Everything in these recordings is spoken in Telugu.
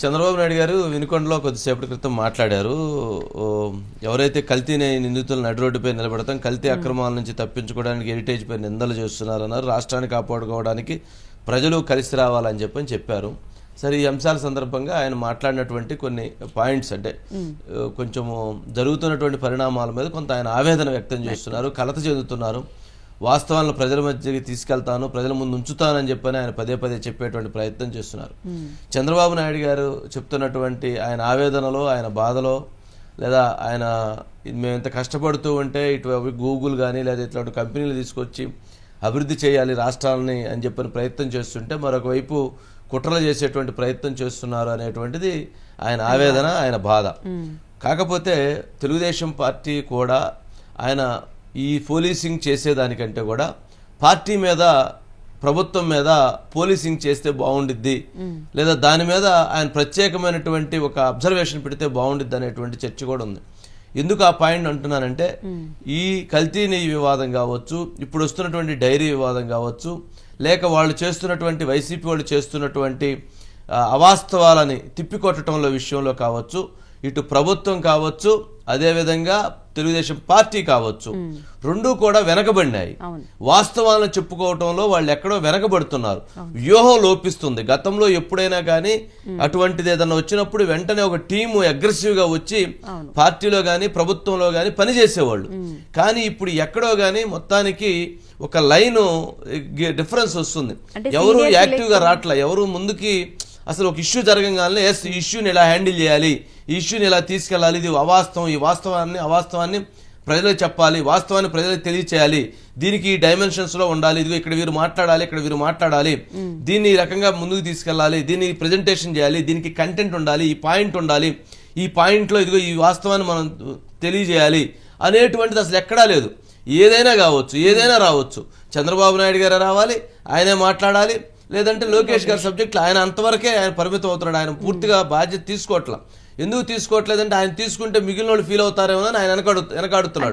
చంద్రబాబు నాయుడు గారు వినుకొండలో కొద్దిసేపటి క్రితం మాట్లాడారు. ఎవరైతే కల్తీని నిందితులు నడి రోడ్డుపై నిలబెడతాం కల్తీ అక్రమాల నుంచి తప్పించుకోవడానికి హెరిటేజ్ పై నిందలు చేస్తున్నారన్నారు. రాష్ట్రాన్ని కాపాడుకోవడానికి ప్రజలు కలిసి రావాలని చెప్పని చెప్పారు. సరే ఈ అంశాల సందర్భంగా ఆయన మాట్లాడినటువంటి కొన్ని పాయింట్స్ అంటే కొంచెము జరుగుతున్నటువంటి పరిణామాల మీద కొంత ఆయన ఆవేదన వ్యక్తం చేస్తున్నారు కలత చెందుతున్నారు. వాస్తవాలను ప్రజల మధ్యకి తీసుకెళ్తాను ప్రజల ముందు ఉంచుతానని చెప్పని ఆయన పదే పదే చెప్పేటువంటి ప్రయత్నం చేస్తున్నారు. చంద్రబాబు నాయుడు గారు చెప్తున్నటువంటి ఆయన ఆవేదనలో ఆయన బాధలో లేదా ఆయన మేము ఇంత కష్టపడుతూ ఉంటే ఇటు గూగుల్ కానీ లేదా ఇట్లాంటి కంపెనీలు తీసుకొచ్చి అభివృద్ధి చేయాలి రాష్ట్రాలని అని చెప్పని ప్రయత్నం చేస్తుంటే మరొక వైపు కుట్రలు చేసేటువంటి ప్రయత్నం చేస్తున్నారు అనేటువంటిది ఆయన ఆవేదన ఆయన బాధ. కాకపోతే తెలుగుదేశం పార్టీ కూడా ఆయన ఈ పోలీసింగ్ చేసేదానికంటే కూడా పార్టీ మీద ప్రభుత్వం మీద పోలీసింగ్ చేస్తే బాగుండిద్ది. లేదా దాని మీద ఆయన ప్రత్యేకమైనటువంటి ఒక అబ్జర్వేషన్ పెడితే బాగుండిద్ది అనేటువంటి చర్చ కూడా ఉంది. ఎందుకు ఆ పాయింట్ అంటున్నానంటే ఈ కల్తీ నెయ్యి వివాదం కావచ్చు ఇప్పుడు వస్తున్నటువంటి డైరీ వివాదం కావచ్చు లేక వాళ్ళు చేస్తున్నటువంటి వైసీపీ వాళ్ళు చేస్తున్నటువంటి అవాస్తవాలని తిప్పికొట్టడంలో విషయంలో కావచ్చు ఇటు ప్రభుత్వం కావచ్చు అదేవిధంగా తెలుగుదేశం పార్టీ కావచ్చు రెండూ కూడా వెనకబడినాయి. వాస్తవాలను చెప్పుకోవటంలో వాళ్ళు ఎక్కడో వెనకబడుతున్నారు. వ్యూహం లోపిస్తుంది. గతంలో ఎప్పుడైనా కానీ అటువంటిది ఏదైనా వచ్చినప్పుడు వెంటనే ఒక టీము అగ్రెసివ్గా వచ్చి పార్టీలో కానీ ప్రభుత్వంలో కానీ పనిచేసేవాళ్ళు కానీ ఇప్పుడు ఎక్కడో కానీ మొత్తానికి ఒక లైన్ డిఫరెన్స్ వస్తుంది. ఎవరు seniors యాక్టివ్గా రావట్లే ఎవరు ముందుకి అసలు ఒక ఇష్యూ జరగగానే ఎస్ ఈ ఇష్యూని ఇలా హ్యాండిల్ చేయాలి? ఈ ఇష్యూని ఇలా తీసుకెళ్ళాలి? ఇది అవాస్తవం. ఈ వాస్తవాన్ని అవాస్తవాన్ని ప్రజలకు చెప్పాలి. వాస్తవాన్ని ప్రజలకు తెలియచేయాలి. దీనికి ఈ డైమెన్షన్స్లో ఉండాలి. ఇదిగో ఇక్కడ వీరు మాట్లాడాలి ఇక్కడ వీరు మాట్లాడాలి. దీన్ని ఈ రకంగా ముందుకు తీసుకెళ్ళాలి. దీన్ని ప్రజెంటేషన్ చేయాలి. దీనికి కంటెంట్ ఉండాలి. ఈ పాయింట్ ఉండాలి. ఈ పాయింట్లో ఇదిగో ఈ వాస్తవాన్ని మనం తెలియజేయాలి అనేటువంటిది అసలు ఎక్కడా లేదు. ఏదైనా కావచ్చు ఏదైనా రావచ్చు. చంద్రబాబు నాయుడు గారు రావాలి. ఆయనే మాట్లాడాలి. లేదంటే లోకేష్ గారి సబ్జెక్టులు ఆయన అంతవరకే ఆయన పరిమితం అవుతున్నాడు. ఆయన పూర్తిగా బాధ్యత తీసుకోవట్లా. ఎందుకు తీసుకోవట్లేదంటే ఆయన తీసుకుంటే మిగిలిన వాళ్ళు ఫీల్ అవుతారేమో అని ఆయన వెనకాడు వెనకాడుతున్నాడు.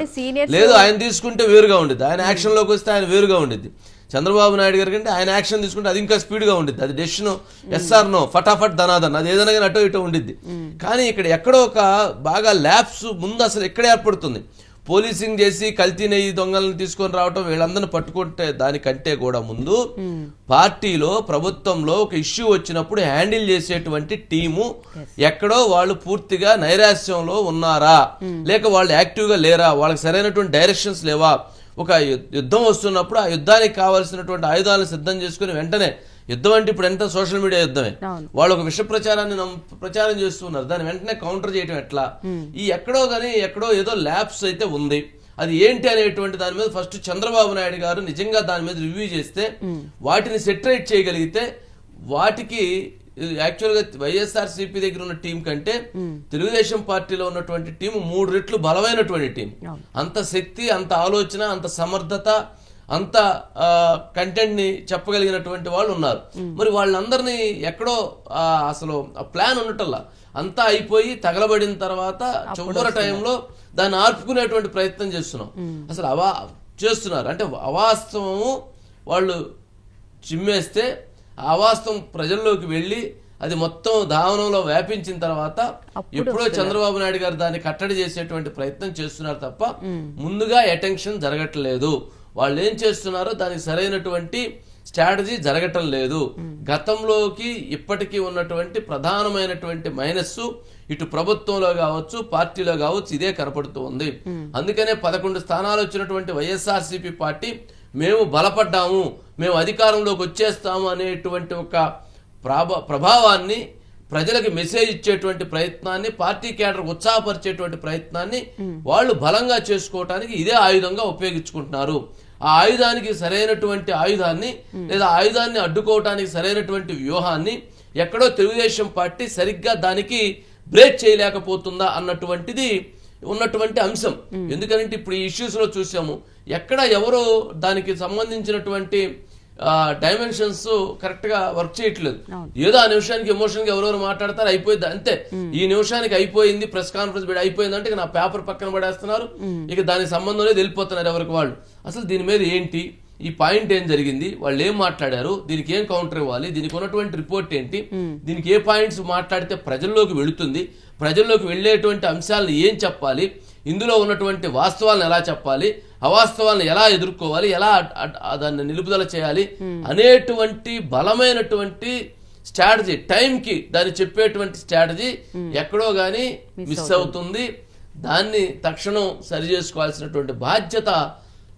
లేదు ఆయన తీసుకుంటే వేరుగా ఉండిద్ది. ఆయన యాక్షన్లోకి వస్తే ఆయన వేరుగా ఉండిద్ది. చంద్రబాబు నాయుడు గారి కంటే ఆయన యాక్షన్ తీసుకుంటే అది ఇంకా స్పీడ్గా ఉండిద్ది. అది డెసిషన్ ఎస్ఆర్ నో ఫటాఫట్ ధనాదన్ అది ఏదైనా కానీ అటో ఇటో ఉండిద్ది. కానీ ఇక్కడ ఎక్కడో ఒక బాగా ల్యాబ్స్ ముందు అసలు ఎక్కడ ఏర్పడుతుంది? పోలీసింగ్ చేసి కల్తీ నెయ్యి దొంగలను తీసుకొని రావటం వీళ్ళందరిని పట్టుకుంటే దానికంటే కూడా ముందు పార్టీలో ప్రభుత్వంలో ఒక ఇష్యూ వచ్చినప్పుడు హ్యాండిల్ చేసేటువంటి టీము ఎక్కడో వాళ్ళు పూర్తిగా నైరాశ్యంలో ఉన్నారా? లేక వాళ్ళు యాక్టివ్గా లేరా? వాళ్ళకి సరైనటువంటి డైరెక్షన్స్ లేవా? ఒక యుద్ధం వస్తున్నప్పుడు ఆ యుద్ధానికి కావాల్సినటువంటి ఆయుధాలను సిద్ధం చేసుకుని వెంటనే యుద్ధం అంటే ఇప్పుడు ఎంత సోషల్ మీడియా యుద్ధమే. వాళ్ళు ఒక విష ప్రచారాన్ని ప్రచారం చేస్తున్నారు. దాన్ని వెంటనే కౌంటర్ చేయడం ఎట్లా? ఈ ఎక్కడో కానీ ఎక్కడో ఏదో ల్యాబ్స్ అయితే ఉంది. అది ఏంటి అనేటువంటి దాని మీద ఫస్ట్ చంద్రబాబు నాయుడు గారు నిజంగా దాని మీద రివ్యూ చేస్తే వాటిని సెటరేట్ చేయగలిగితే వాటికి యాక్చువల్గా వైఎస్ఆర్ సిపి దగ్గర ఉన్న టీం కంటే తెలుగుదేశం పార్టీలో ఉన్నటువంటి టీం మూడు రెట్లు బలమైనటువంటి టీం. అంత శక్తి అంత ఆలోచన అంత సమర్థత అంత కంటెంట్ని చెప్పగలిగినటువంటి వాళ్ళు ఉన్నారు. మరి వాళ్ళందరినీ ఎక్కడో అసలు ప్లాన్ ఉండటల్లా అంతా అయిపోయి తగలబడిన తర్వాత చివరి టైంలో దాన్ని ఆర్పుకునేటువంటి ప్రయత్నం చేస్తున్నాం. అసలు అవా చేస్తున్నారు. అంటే అవాస్తవము వాళ్ళు చిమ్మేస్తే అవాస్తవం ప్రజల్లోకి వెళ్ళి అది మొత్తం దావనంలో వ్యాపించిన తర్వాత ఎప్పుడో చంద్రబాబు నాయుడు గారు దాన్ని కట్టడి చేసేటువంటి ప్రయత్నం చేస్తున్నారు తప్ప ముందుగా అటెన్షన్ జరగట్లేదు. వాళ్ళు ఏం చేస్తున్నారో దానికి సరైనటువంటి స్ట్రాటజీ జరగటం లేదు. గతంలోకి ఇప్పటికీ ఉన్నటువంటి ప్రధానమైనటువంటి మైనస్ ఇటు ప్రభుత్వంలో కావచ్చు పార్టీలో కావచ్చు ఇదే కనపడుతూ ఉంది. అందుకనే పదకొండు స్థానాలు వచ్చినటువంటి వైఎస్ఆర్సీపీ పార్టీ మేము బలపడ్డాము మేము అధికారంలోకి వచ్చేస్తాము అనేటువంటి ఒక ప్రాభ ప్రభావాన్ని ప్రజలకు మెసేజ్ ఇచ్చేటువంటి ప్రయత్నాన్ని పార్టీ కేడర్ ఉత్సాహపరిచేటువంటి ప్రయత్నాన్ని వాళ్ళు బలంగా చేసుకోవటానికి ఇదే ఆయుధంగా ఉపయోగించుకుంటున్నారు. ఆ ఆయుధానికి సరైనటువంటి ఆయుధాన్ని లేదా ఆయుధాన్ని అడ్డుకోవటానికి సరైనటువంటి వ్యూహాన్ని ఎక్కడో తెలుగుదేశం పార్టీ సరిగ్గా దానికి బ్రేక్ చేయలేకపోతుందా అన్నటువంటిది ఉన్నటువంటి అంశం. ఎందుకంటే ఇప్పుడు ఈ ఇష్యూస్లో చూసాము ఎక్కడ ఎవరో దానికి సంబంధించినటువంటి డైమెన్షన్స్ కరెక్ట్గా వర్క్ చేయట్లేదు. ఏదో ఆ నిమిషానికి ఎమోషన్గా ఎవరెవరు మాట్లాడతారు అయిపోయింది అంతే. ఈ నిమిషానికి అయిపోయింది ప్రెస్ కాన్ఫరెన్స్ పెట్టి అయిపోయింది అంటే నా పేపర్ పక్కన పడేస్తున్నారు. ఇక దానికి సంబంధం లేదు వెళ్ళిపోతున్నారు ఎవరికి వాళ్ళు. అసలు దీని మీద ఏంటి? ఈ పాయింట్ ఏం జరిగింది? వాళ్ళు ఏం మాట్లాడారు? దీనికి ఏం కౌంటర్ ఇవ్వాలి? దీనికి ఉన్నటువంటి రిపోర్ట్ ఏంటి? దీనికి ఏ పాయింట్స్ మాట్లాడితే ప్రజల్లోకి వెళుతుంది? ప్రజల్లోకి వెళ్ళేటువంటి అంశాలను ఏం చెప్పాలి? ఇందులో ఉన్నటువంటి వాస్తవాలను ఎలా చెప్పాలి? అవాస్తవాలను ఎలా ఎదుర్కోవాలి? ఎలా దాన్ని నిలుపుదల చేయాలి? అనేటువంటి బలమైనటువంటి స్ట్రాటజీ టైంకి దాన్ని చెప్పేటువంటి స్ట్రాటజీ ఎక్కడో కానీ మిస్ అవుతుంది. దాన్ని తక్షణం సరి చేసుకోవాల్సినటువంటి బాధ్యత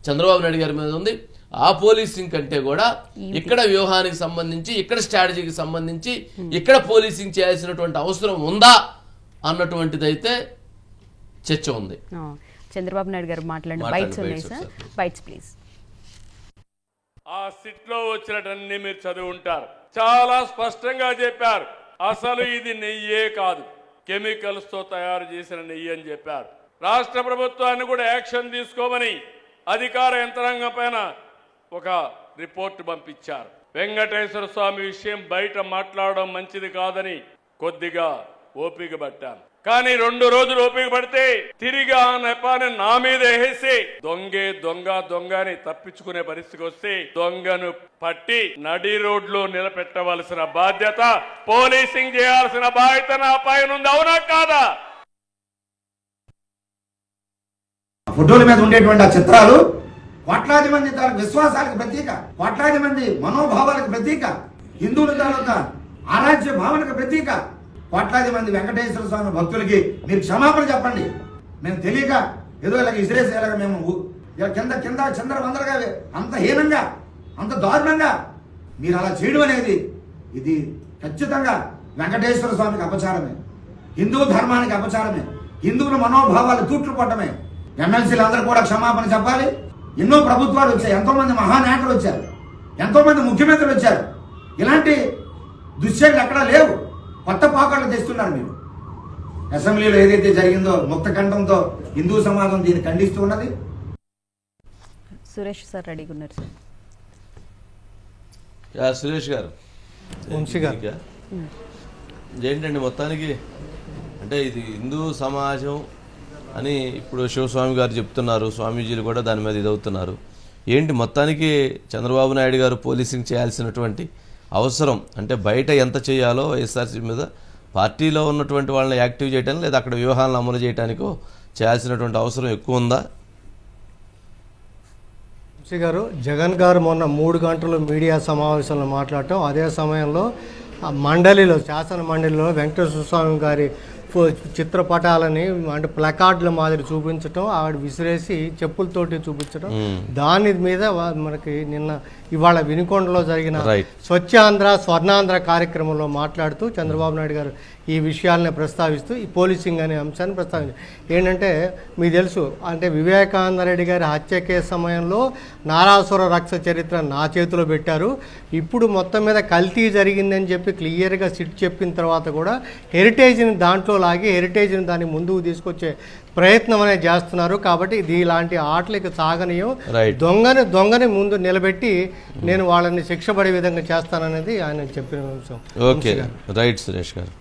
చంద్రబాబు నాయుడు గారి మీద ఉంది. ఆ పోలీసింగ్ కంటే కూడా ఇక్కడ వ్యూహానికి సంబంధించి ఇక్కడ స్ట్రాటజీకి సంబంధించి ఇక్కడ పోలీసింగ్ చేయాల్సినటువంటి అవసరం ఉందా? అన్నటువంటిదైతే చర్చ ఉంది ఆ, చంద్రబాబు నాయుడు గారు మాట్లాడిన బైట్స్ ఉన్నాయి bites సార్. Bytes please. ఆ సిట్లో వచ్చినటన్ని మీరు చదివి ఉంటారు చాలా స్పష్టంగా చెప్పారు. అసలు ఇది నెయ్యే కాదు. కెమికల్స్తో తయారు చేసిన నెయ్యి అని చెప్పారు. రాష్ట్ర ప్రభుత్వాన్ని కూడా యాక్షన్ తీసుకోమని అధికార యంత్రాంగం పైన ఒక రిపోర్ట్ పంపించారు. వెంకటేశ్వర స్వామి విషయం బయట మాట్లాడడం మంచిది కాదని కొద్దిగా ఓపిక పట్టాను. కానీ రెండు రోజులు ఉపయోగపడితే తిరిగి ఆ నెపాన్ని నా మీద వేసి దొంగే దొంగ దొంగ అని తప్పించుకునే పరిస్థితికి వస్తే దొంగను పట్టి నడి రోడ్లో నిలబెట్టవలసిన బాధ్యత పోలీసింగ్ చేయాల్సిన బాధ్యత నా పైన ఉంది. అవునా కాదా? ఫోటోల మీద ఉండేటువంటి ఆ చిత్రాలు కోట్లాది మంది తన విశ్వాసాలకు ప్రతీక కోట్లాది మంది మనోభావాలకు ప్రతీక హిందువుల తాలూకా ఆరాధ్య భావనకు ప్రతీక. కోట్లాది మంది వెంకటేశ్వర స్వామి భక్తులకి మీరు క్షమాపణ చెప్పండి. మేము తెలియక ఏదో ఇలాగ ఇసిరేసి ఇలాగ మేము కింద కింద చందర వందరగా అంత హీనంగా అంత దారుణంగా మీరు అలా చేయడం అనేది ఇది ఖచ్చితంగా వెంకటేశ్వర స్వామికి అపచారమే. హిందూ ధర్మానికి అపచారమే. హిందువుల మనోభావాలు తూట్లు ఎమ్మెల్సీలు అందరూ కూడా క్షమాపణ చెప్పాలి. ఎన్నో ప్రభుత్వాలు వచ్చాయి. ఎంతో మంది మహానాయకులు వచ్చారు. ఎంతో మంది ముఖ్యమంత్రులు వచ్చారు. ఇలాంటి దుశ్చర్యలు ఎక్కడా లేవు. కొత్త పాకాళ్ళు తెస్తున్నారు మీరు. అసెంబ్లీలో ఏదైతే జరిగిందో ముక్త కంఠంతో హిందూ సమాజం దీన్ని ఖండిస్తూ ఉన్నది? సురేష్ సార్ రెడీగా ఉన్నారు సార్. యా, సురేష్ గారు. వంశీ గారు. ఏంటండి మొత్తానికి? అంటే ఇది హిందూ సమాజం అని ఇప్పుడు శివస్వామి గారు చెప్తున్నారు. స్వామీజీలు కూడా దాని మీద ఇదవుతున్నారు. ఏంటి మొత్తానికి చంద్రబాబు నాయుడు గారు పోలీసింగ్ చేయాల్సినటువంటి అవసరం. అంటే బయట ఎంత చేయాలో వైఎస్ఆర్సీ మీద పార్టీలో ఉన్నటువంటి వాళ్ళని యాక్టివ్ చేయడం లేదా అక్కడ వ్యూహాలను అమలు చేయడానికో చేయాల్సినటువంటి అవసరం ఎక్కువ ఉందా? గారు జగన్ గారు మొన్న మూడు గంటలు మీడియా సమావేశంలో మాట్లాడటం అదే సమయంలో ఆ మండలిలో శాసన మండలిలో వెంకటేశ్వర స్వామి గారి చిత్రపటాలని అంటే ప్లకార్డుల మాదిరి చూపించటం ఆవిడ విసిరేసి చెప్పులతోటి చూపించటం. దాని మీద మనకి నిన్న ఇవాళ వినుకొండలో జరిగిన Right. స్వచ్ఛ ఆంధ్ర స్వర్ణాంధ్ర కార్యక్రమంలో మాట్లాడుతూ చంద్రబాబు నాయుడు గారు ఈ విషయాల్ని ప్రస్తావిస్తూ ఈ పోలీసింగ్ అనే అంశాన్ని ప్రస్తావించారు ఏంటంటే మీకు తెలుసు అంటే వివేకానంద రెడ్డి గారి హత్య కేసు సమయంలో నారాసుర రక్ష చరిత్ర నా చేతిలో పెట్టారు. ఇప్పుడు మొత్తం మీద కల్తీ జరిగిందని చెప్పి క్లియర్గా సిట్ చెప్పిన తర్వాత కూడా హెరిటేజ్ని దాంట్లో లాగి హెరిటేజ్ని దాన్ని ముందుకు తీసుకొచ్చే ప్రయత్నం అనేది చేస్తున్నారు. కాబట్టి ఇది ఇలాంటి ఆటలకి సాగనీయం. దొంగని దొంగని ముందు నిలబెట్టి నేను వాళ్ళని శిక్ష పడే విధంగా చేస్తాననేది ఆయన చెప్పిన అంశం. ఓకే రైట్ సురేష్ గారు.